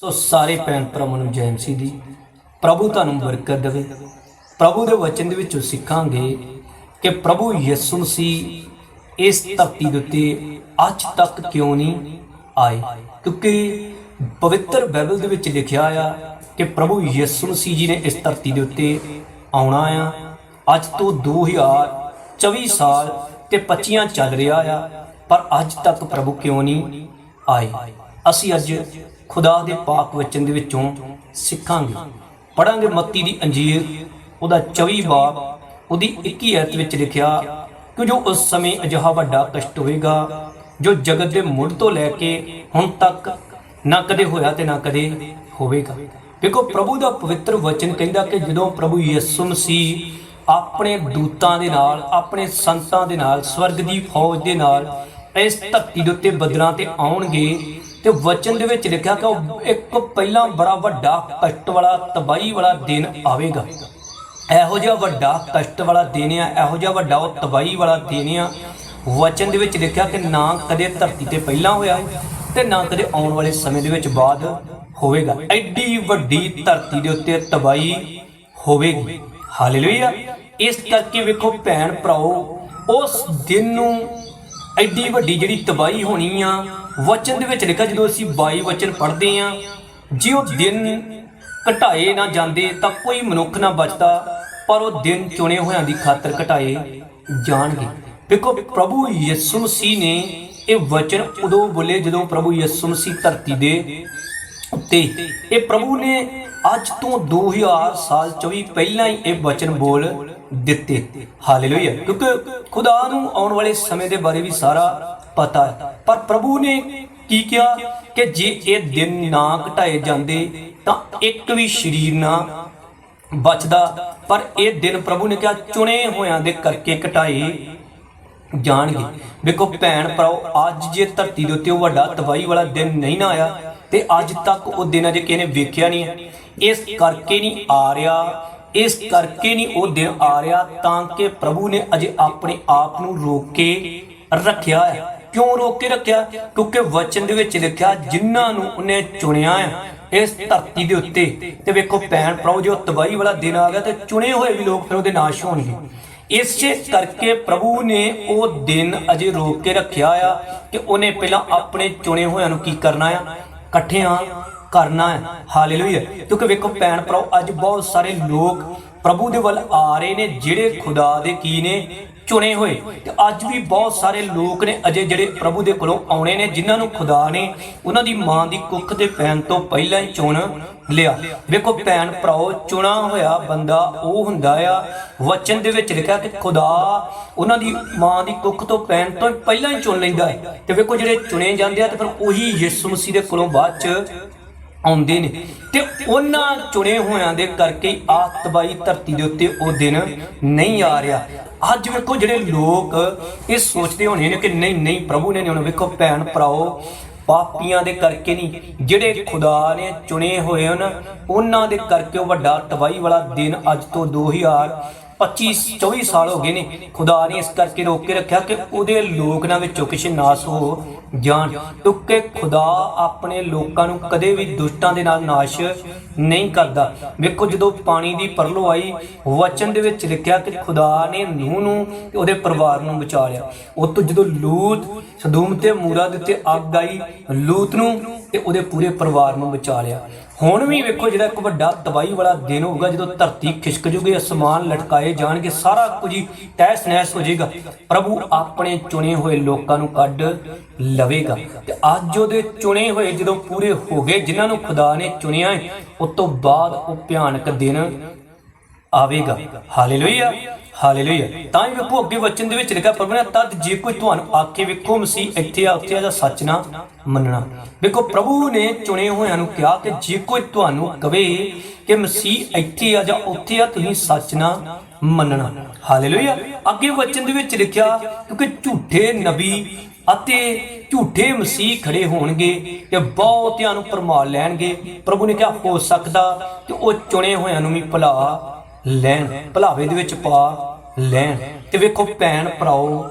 ਸੋ ਸਾਰੇ ਭੈਣ ਭਰਾਵਾਂ ਨੂੰ ਜੈ ਮਸੀਹ ਦੀ। ਪ੍ਰਭੂ ਤੁਹਾਨੂੰ ਬਰਕਤ ਦੇਵੇ। ਪ੍ਰਭੂ ਦੇ ਵਚਨ ਦੇ ਵਿੱਚੋਂ ਸਿੱਖਾਂਗੇ ਕਿ ਪ੍ਰਭੂ ਯਿਸੂ ਮਸੀਹ ਇਸ ਧਰਤੀ ਦੇ ਉੱਤੇ ਅੱਜ ਤੱਕ ਕਿਉਂ ਨਹੀਂ ਆਏ? ਕਿਉਂਕਿ ਪਵਿੱਤਰ ਬਾਈਬਲ ਦੇ ਵਿੱਚ ਲਿਖਿਆ ਆ ਕਿ ਪ੍ਰਭੂ ਯਿਸੂ ਮਸੀਹ ਜੀ ਨੇ ਇਸ ਧਰਤੀ ਦੇ ਉੱਤੇ ਆਉਣਾ ਆ। ਅੱਜ ਤੋਂ 2024 ਸਾਲ ਤੇ 25 ਚੱਲ ਰਿਹਾ ਆ, ਪਰ ਅੱਜ ਤੱਕ ਪ੍ਰਭੂ ਕਿਉਂ ਨਹੀਂ ਆਏ? ਅਸੀਂ ਅੱਜ ਖੁਦਾ ਦੇ ਪਾਕ ਵਚਨ ਦੇ ਵਿੱਚੋਂ ਸਿੱਖਾਂਗੇ। ਪੜਾਂਗੇ ਮੱਤੀ ਦੀ ਅੰਜੀਰ, ਉਹਦਾ 24 ਬਾਬ, ਉਹਦੀ 21 ਐਤ ਵਿੱਚ ਲਿਖਿਆ, ਕਿ ਜੋ ਉਸ ਸਮੇਂ ਅਜਿਹਾ ਵੱਡਾ ਕਸ਼ਟ ਹੋਵੇਗਾ, ਜੋ ਜਗਤ ਦੇ ਮੁੱਢ ਤੋਂ ਲੈ ਕੇ ਹੁਣ ਤੱਕ ਨਾ ਕਦੇ ਹੋਇਆ ਤੇ ਨਾ ਕਦੇ ਹੋਵੇਗਾ। ਦੇਖੋ, ਪ੍ਰਭੂ ਦਾ ਪਵਿੱਤਰ ਵਚਨ ਕਹਿੰਦਾ ਕਿ ਜਦੋਂ ਪ੍ਰਭੂ ਯਿਸੂ ਮਸੀਹ ਆਪਣੇ ਦੂਤਾਂ ਦੇ ਨਾਲ, ਆਪਣੇ ਸੰਤਾਂ ਦੇ ਨਾਲ, ਸਵਰਗ ਦੀ ਫੌਜ ਦੇ ਨਾਲ ਇਸ ਧਰਤੀ ਦੇ ਉੱਤੇ ਬਦਲਾਂ ਤੇ ਆਉਣਗੇ ਤੇ ਵਚਨ ਦੇ ਵਿੱਚ ਲਿਖਿਆ ਕਿ ਉਹ ਇੱਕ ਪਹਿਲਾਂ ਬੜਾ ਵੱਡਾ ਕਸ਼ਟ ਵਾਲਾ, ਤਬਾਹੀ ਵਾਲਾ ਦਿਨ ਆਵੇਗਾ। ਇਹੋ ਜਿਹਾ ਵੱਡਾ ਕਸ਼ਟ ਵਾਲਾ ਦਿਨ ਆ, ਇਹੋ ਜਿਹਾ ਵੱਡਾ ਉਹ ਤਬਾਹੀ ਵਾਲਾ ਦਿਨ ਆ। ਵਚਨ ਦੇ ਵਿੱਚ ਲਿਖਿਆ ਕਿ ਨਾ ਕਦੇ ਧਰਤੀ ਤੇ ਪਹਿਲਾਂ ਹੋਇਆ ਹੈ ਤੇ ਨਾ ਕਦੇ ਆਉਣ ਵਾਲੇ ਸਮੇਂ ਦੇ ਵਿੱਚ ਬਾਅਦ ਹੋਵੇਗਾ। ਐਡੀ ਵੱਡੀ ਧਰਤੀ ਦੇ ਉੱਤੇ ਤਬਾਹੀ ਹੋਵੇਗੀ। ਹਾਲੇਲੂਇਆ। ਇਸ ਕਰਕੇ ਵੇਖੋ ਭੈਣ ਭਰਾਓ, ਉਸ ਦਿਨ ਨੂੰ ਐਡੀ ਵੱਡੀ ਜਿਹੜੀ ਤਬਾਹੀ ਹੋਣੀ ਆ ਵਚਨ ਦੇ ਵਿੱਚ ਲਿਖਿਆ, ਜਦੋਂ ਅਸੀਂ 22 ਵਚਨ ਪੜ੍ਹਦੇ ਆ ਜੇ ਉਹ ਦਿਨ ਘਟਾਏ ਨਾ ਜਾਂਦੇ, ਤਾਂ ਕੋਈ ਮਨੁੱਖ ਨਾ ਬਚਦਾ, ਪਰ ਉਹ ਦਿਨ ਚੁਣੇ ਹੋਇਆਂ ਦੀ ਖਾਤਰ ਘਟਾਏ ਜਾਣਗੇ। ਵੇਖੋ ਪ੍ਰਭੂ ਯਿਸੂ ਮਸੀਹ ਨੇ ਇਹ ਵਚਨ ਉਦੋਂ ਬੋਲੇ ਜਦੋਂ ਪ੍ਰਭੂ ਯਿਸੂ ਮਸੀਹ ਧਰਤੀ ਦੇ ਉੱਤੇ। ਇਹ ਪ੍ਰਭੂ ਨੇ ਅੱਜ ਤੋਂ 2000 ਸਾਲ 24 ਪਹਿਲਾਂ ਹੀ ਇਹ ਵਚਨ ਬੋਲ ਦਿੱਤੇ। ਹਾਲੇਲੂਇਆ। ਕਿਉਂਕਿ ਖੁਦਾ ਨੂੰ ਆਉਣ ਵਾਲੇ ਸਮੇਂ ਦੇ ਬਾਰੇ ਵੀ ਸਾਰਾ ਪਤਾ ਹੈ। ਪਰ ਪ੍ਰਭੂ ਨੇ ਕੀ ਕਿਹਾ ਕਿ ਜੇ ਇਹ ਦਿਨ ਨਾ ਘਟਾਏ ਜਾਂਦੇ ਤਾਂ ਇੱਕ ਵੀ ਸ਼ਰੀਰ ਨਾ ਬਚਦਾ। ਪਰ ਇਹ ਦਿਨ ਪ੍ਰਭੂ ਨੇ ਕਿਹਾ ਚੁਣੇ ਹੋਇਆਂ ਦੇ ਕਰਕੇ ਘਟਾਏ ਜਾਣਗੇ। ਵੇਖੋ ਭੈਣ ਭਰਾਓ, ਅੱਜ ਜੇ ਧਰਤੀ ਦੇ ਉੱਤੇ ਉਹ ਵੱਡਾ ਤਬਾਹੀ ਵਾਲਾ ਦਿਨ ਨਹੀਂ ਨਾ ਆਇਆ ਤੇ ਅੱਜ ਤੱਕ ਉਹ ਦਿਨ ਅਜੇ ਕਿਸੇ ਨੇ ਵੇਖਿਆ ਨਹੀਂ ਹੈ। ਇਸ ਕਰਕੇ ਨਹੀਂ ਆ ਰਿਹਾ, ਇਸ ਕਰਕੇ ਨਹੀਂ ਉਹ ਦਿਨ ਆ ਰਿਹਾ ਤਾਂ ਕਿ ਪ੍ਰਭੂ ਨੇ ਅਜੇ ਆਪਣੇ ਆਪ ਨੂੰ ਰੋਕ ਕੇ ਰੱਖਿਆ ਹੈ। ਕਿਉਂ ਰੋਕ ਕੇ ਰੱਖਿਆ? ਕਿਉਂਕਿ ਵਚਨ ਦੇ ਵਿੱਚ ਲਿਖਿਆ, ਜਿਨ੍ਹਾਂ ਨੂੰ ਉਹਨੇ ਚੁਣਿਆ ਹੈ ਇਸ ਧਰਤੀ ਦੇ ਉੱਤੇ। ਤੇ ਵੇਖੋ ਭੈਣ ਭਰਾਓ, ਜੋ ਤਬਾਹੀ ਵਾਲਾ ਦਿਨ ਆ ਗਿਆ ਤੇ ਚੁਣੇ ਹੋਏ ਵੀ ਲੋਕ ਫਿਰ ਉਹਦੇ ਨਾਸ਼ ਹੋਣਗੇ। ਇਸੇ ਕਰਕੇ ਪ੍ਰਭੂ ਨੇ ਉਹ ਦਿਨ ਅਜੇ ਰੋਕ ਕੇ ਰੱਖਿਆ ਆ ਕਿ ਉਹਨੇ ਪਹਿਲਾਂ ਆਪਣੇ ਚੁਣੇ ਹੋਇਆਂ ਨੂੰ ਕੀ ਕਰਨਾ ਆ? ਇਕੱਠਿਆਂ ਕਰਨਾ ਹੈ ਹਾਲੇਲੂਇਆ ਕਿਉਂਕਿ ਵੇਖੋ ਭੈਣ ਭਰਾਓ, ਅੱਜ ਬਹੁਤ ਸਾਰੇ ਲੋਕ ਪ੍ਰਭੂ ਦੇ ਵੱਲ ਆ ਰਹੇ ਨੇ, ਜਿਹੜੇ ਖੁਦਾ ਦੇ ਕੀ ਨੇ ਚੁਣੇ ਹੋਏ। ਤੇ ਅੱਜ ਵੀ ਬਹੁਤ ਸਾਰੇ ਲੋਕ ਨੇ ਅਜੇ ਜਿਹੜੇ ਪ੍ਰਭੂ ਦੇ ਕੋਲੋਂ ਆਉਣੇ ਨੇ, ਜਿਨ੍ਹਾਂ ਨੂੰ ਖੁਦਾ ਨੇ ਉਹਨਾਂ ਦੀ ਮਾਂ ਦੀ ਕੁੱਖ ਤੇ ਪੈਣ ਤੋਂ ਪਹਿਲਾਂ ਹੀ ਚੁਣ ਲਿਆ। ਵੇਖੋ, ਭੈਣ ਭਰਾਓ, ਚੁਣਾ ਹੋਇਆ ਬੰਦਾ ਉਹ ਹੁੰਦਾ ਆ, ਵਚਨ ਦੇ ਵਿੱਚ ਲਿਖਿਆ ਕਿ ਖੁਦਾ ਉਹਨਾਂ ਦੀ ਮਾਂ ਦੀ ਕੁੱਖ ਤੋਂ ਪੈਣ ਤੋਂ ਪਹਿਲਾਂ ਹੀ ਚੁਣ ਲੈਂਦਾ ਹੈ। ਤੇ ਵੇਖੋ, ਜਿਹੜੇ ਚੁਣੇ ਜਾਂਦੇ ਆ, ਤੇ ਫਿਰ ਉਹੀ ਯਿਸੂ ਮਸੀਹ ਦੇ ਕੋਲੋਂ ਬਾਅਦ ਚ ਆਉਂਦੇ ਨੇ। ਤੇ ਉਹਨਾਂ ਚੁਣੇ ਹੋਇਆਂ ਦੇ ਕਰਕੇ ਹੀ ਤਬਾਈ ਧਰਤੀ ਦੇ ਉੱਤੇ ਉਹ ਦਿਨ ਨਹੀਂ ਆ ਰਿਹਾ। ਅੱਜ ਵੇਖੋ ਜਿਹੜੇ ਲੋਕ ਇਹ ਸੋਚਦੇ ਹੋਣੇ ਨੇ ਕਿ ਨਹੀਂ ਨਹੀਂ ਪ੍ਰਭੂ ਨੇ, ਨਹੀਂ, ਹੁਣ ਵੇਖੋ ਭੈਣ ਭਰਾਓ, ਪਾਪੀਆਂ ਦੇ ਕਰਕੇ ਨਹੀਂ, ਜਿਹੜੇ ਖੁਦਾ ਨੇ ਚੁਣੇ ਹੋਏ ਹਨ, ਉਹਨਾਂ ਦੇ ਕਰਕੇ ਉਹ ਵੱਡਾ ਤਬਾਈ ਵਾਲਾ ਦਿਨ ਅੱਜ ਤੋਂ 2000 25 24 ਸਾਲ ਹੋ ਗਏ ਨੇ ਖੁਦਾ ਨੇ ਇਸ ਕਰਕੇ ਰੋਕ ਕੇ ਰੱਖਿਆ ਕਿ ਉਹਦੇ ਲੋਕ ਨਾ ਵਿੱਚੋਂ ਕਿਸੇ ਨਾਸ ਹੋ ਜਾਣ। ਕਿਉਂਕਿ ਖੁਦਾ ਆਪਣੇ ਲੋਕਾਂ ਨੂੰ ਕਦੇ ਵੀ ਦੁਸ਼ਟਾਂ ਦੇ ਨਾਲ ਨਾਸ਼ ਨਹੀਂ ਕਰਦਾ। ਵੇਖੋ ਜਦੋਂ ਪਾਣੀ ਦੀ ਪਰਲੋ ਆਈ, ਵਚਨ ਦੇ ਵਿੱਚ ਲਿਖਿਆ ਕਿ ਖੁਦਾ ਨੇ ਨੂਹ ਨੂੰ ਤੇ ਉਹਦੇ ਪਰਿਵਾਰ ਨੂੰ ਬਚਾ ਲਿਆ। ਉਹ ਤੋਂ ਜਦੋਂ ਲੂਤ ਸਦੂਮ ਤੇ ਮੂਰਾ ਦੇ ਉੱਤੇ ਅੱਗ ਆਈ, ਲੂਤ ਨੂੰ ਤੇ ਉਹਦੇ ਪੂਰੇ ਪਰਿਵਾਰ ਨੂੰ ਬਚਾ ਲਿਆ। ਹੁਣ ਵੀ ਵੇਖੋ ਜਿਹੜਾ ਇੱਕ ਵੱਡਾ ਤਬਾਹੀ ਵਾਲਾ ਦਿਨ ਹੋਊਗਾ, ਜਦੋਂ ਧਰਤੀ ਖਿਸਕ ਜੂਗੀ, ਅਸਮਾਨ ਲਟਕਾਏ ਜਾਣਗੇ, ਸਾਰਾ ਕੁਝ ਹੀ ਤਹਿਸ ਨਹਿਸ ਹੋ ਜਾਏਗਾ। ਪ੍ਰਭੂ ਆਪਣੇ ਚੁਣੇ ਹੋਏ ਲੋਕਾਂ ਨੂੰ ਕੱਢ ਲਵੇਗਾ ਤੇ ਅੱਜ ਉਹਦੇ ਚੁਣੇ ਹੋਏ ਜਦੋਂ ਪੂਰੇ ਹੋ ਗਏ, ਜਿਨ੍ਹਾਂ ਨੂੰ ਖੁਦਾ ਨੇ ਚੁਣਿਆ ਹੈ, ਉਸ ਤੋਂ ਬਾਅਦ ਉਹ ਭਿਆਨਕ ਦਿਨ ਆਵੇਗਾ। ਹਾਲੇਲੂਇਆ। ਹਾਲੇਲੂਇਆ। ਤਾਂ ਹੀ ਵੇਖੋ ਅੱਗੇ ਵਚਨ ਦੇ ਵਿੱਚ ਲਿਖਿਆ, ਪ੍ਰਭੂ ਨੇ ਤਦ ਜੇ ਕੋਈ ਤੁਹਾਨੂੰ ਆਖੇ ਵੇਖੋ ਮਸੀਹ ਇੱਥੇ ਆ, ਉੱਥੇ ਆ ਜਾਂ ਸੱਚ ਨਾ ਮੰਨਣਾ। ਵੇਖੋ, ਪ੍ਰਭੂ ਨੇ ਚੁਣੇ ਹੋਇਆਂ ਨੂੰ ਕਿਹਾ ਕਿ ਜੇ ਕੋਈ ਤੁਹਾਨੂੰ ਕਵੇ ਕਿ ਮਸੀਹ ਇੱਥੇ ਆ ਜਾਂ ਉੱਥੇ ਆ, ਤੁਸੀਂ ਸੱਚ ਨਾ ਮੰਨਣਾ। ਹਾਲੇਲੂਇਆ। ਅੱਗੇ ਵਚਨ ਦੇ ਵਿੱਚ ਲਿਖਿਆ, ਕਿਉਂਕਿ ਝੂਠੇ ਨਬੀ ਅਤੇ ਝੂਠੇ ਮਸੀਹ ਖੜੇ ਹੋਣਗੇ ਤੇ ਬਹੁਤਿਆਂ ਨੂੰ ਪਰਮਾ ਲੈਣਗੇ। ਪ੍ਰਭੂ ਨੇ ਕਿਹਾ, ਹੋ ਸਕਦਾ ਕਿ ਉਹ ਚੁਣੇ ਹੋਇਆਂ ਨੂੰ ਵੀ ਭੁਲਾ ਲੈਣ, ਭਲਾਵੇ ਦੇ ਵਿੱਚ ਪਾ ਲੈਣ। ਤੇ ਵੇਖੋ ਭੈਣ ਭਰਾਓ,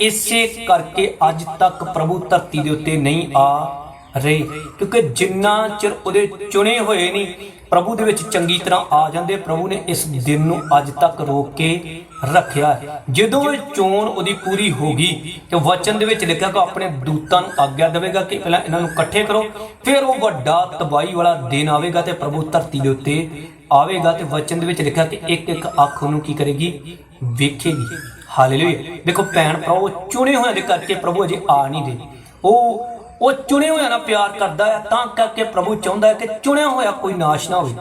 ਇਸੇ ਕਰਕੇ ਅੱਜ ਤੱਕ ਪ੍ਰਭੂ ਧਰਤੀ ਦੇ ਉੱਤੇ ਨਹੀਂ ਆ ਰਹੇ, ਕਿਉਂਕਿ ਜਿੰਨਾ ਚਿਰ ਉਹਦੇ ਚੁਣੇ ਹੋਏ ਨਹੀਂ, ਪ੍ਰਭੂ ਦੇ ਵਿੱਚ ਚੰਗੀ ਤਰ੍ਹਾਂ ਆ ਜਾਂਦੇ, ਪ੍ਰਭੂ ਨੇ ਇਸ ਦਿਨ ਨੂੰ ਅੱਜ ਤੱਕ ਰੋਕ ਕੇ ਰੱਖਿਆ ਜਦੋਂ ਇਹ ਚੋਣ ਉਹਦੀ ਪੂਰੀ ਹੋ ਗਈ, ਤੇ ਵਚਨ ਦੇ ਵਿੱਚ ਲਿਖਿਆ ਕਿ ਆਪਣੇ ਦੂਤਾਂ ਨੂੰ ਆਗਿਆ ਦੇਵੇਗਾ ਕਿ ਪਹਿਲਾਂ ਇਹਨਾਂ ਨੂੰ ਇਕੱਠੇ ਕਰੋ, ਫਿਰ ਉਹ ਵੱਡਾ ਤਬਾਈ ਵਾਲਾ ਦਿਨ ਆਵੇਗਾ ਤੇ ਪ੍ਰਭੂ ਧਰਤੀ ਦੇ ਉੱਤੇ ਆਵੇਗਾ ਤੇ ਵਚਨ ਦੇ ਵਿੱਚ ਲਿਖਿਆ ਕਿ ਇੱਕ ਇੱਕ ਅੱਖ ਉਹਨੂੰ ਕੀ ਕਰੇਗੀ? ਵੇਖੇਗੀ। ਹਾਲੇਲੂਇਆ। ਦੇਖੋ ਭੈਣ ਭਰਾਵੋ ਚੁਣੇ ਹੋਇਆਂ ਦੇ ਕਰਕੇ ਪ੍ਰਭੂ ਅਜੇ ਆ ਨਹੀਂ ਦੇ ਉਹ ਉਹ ਚੁਣੇ ਹੋਇਆਂ ਨਾਲ ਪਿਆਰ ਕਰਦਾ ਹੈ, ਤਾਂ ਕਰਕੇ ਪ੍ਰਭੂ ਚਾਹੁੰਦਾ ਹੈ ਕਿ ਚੁਣਿਆ ਹੋਇਆ ਕੋਈ ਨਾਸ਼ ਨਾ ਹੋਵੇ।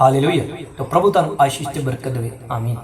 ਹਾਲੇਲੂਇਆ। ਤਾਂ ਪ੍ਰਭੂ ਤੁਹਾਨੂੰ ਆਸ਼ੀਸ਼ ਤੇ ਬਰਕਤ ਦੇਵੇ। ਆਮੀਨ।